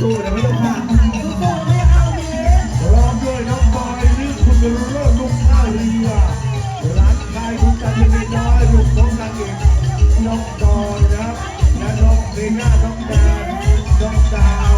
สู้ๆนะพระเจ้าค่ะสู้ๆไม่เอาเมียร้อมด้วยน้องบอยนี่คุณเป็นโรดลูกข้าวลีวร้านชายคุณจันทร์เน้อยลูกน้อนางเอกน้องอนครับและน้องเน่าน้องนน้ดาว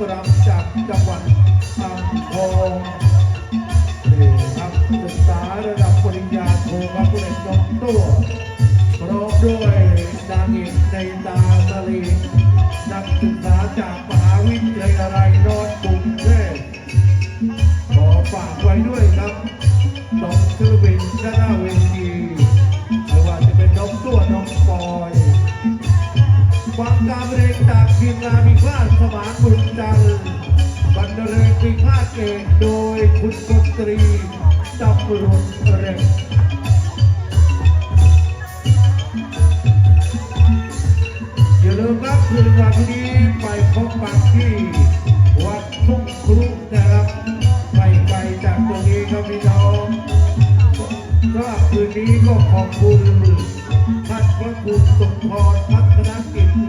กนำรำจากจังหวัดอ่างทองนี่ครับศึกษาระดับปริญญาโทครับพระเอกน้องตัวพร้อมด้วยนางเอกในตาสลีนักศึกษาจากมหาวิทยาลัยนอร์ทกรุงเทพขอฝากไว้ด้วยครับสองศิลปินด้านหน้าารเพลงจากทีมงานมีพลาดสมานบุญจันทร์บรรเลงมีพลาดเอกโดยคุณดนตรีจำรุนเร็งอย่าลืมครับคืนวันนี้ไปพบปะที่วัดทุ่งครุนะครับไม่ไกลจากตรงนี้ครับพี่น้องสำหรับคืนนี้ก็ขอบคุณท่านพระครูสมพรพัฒนกิจ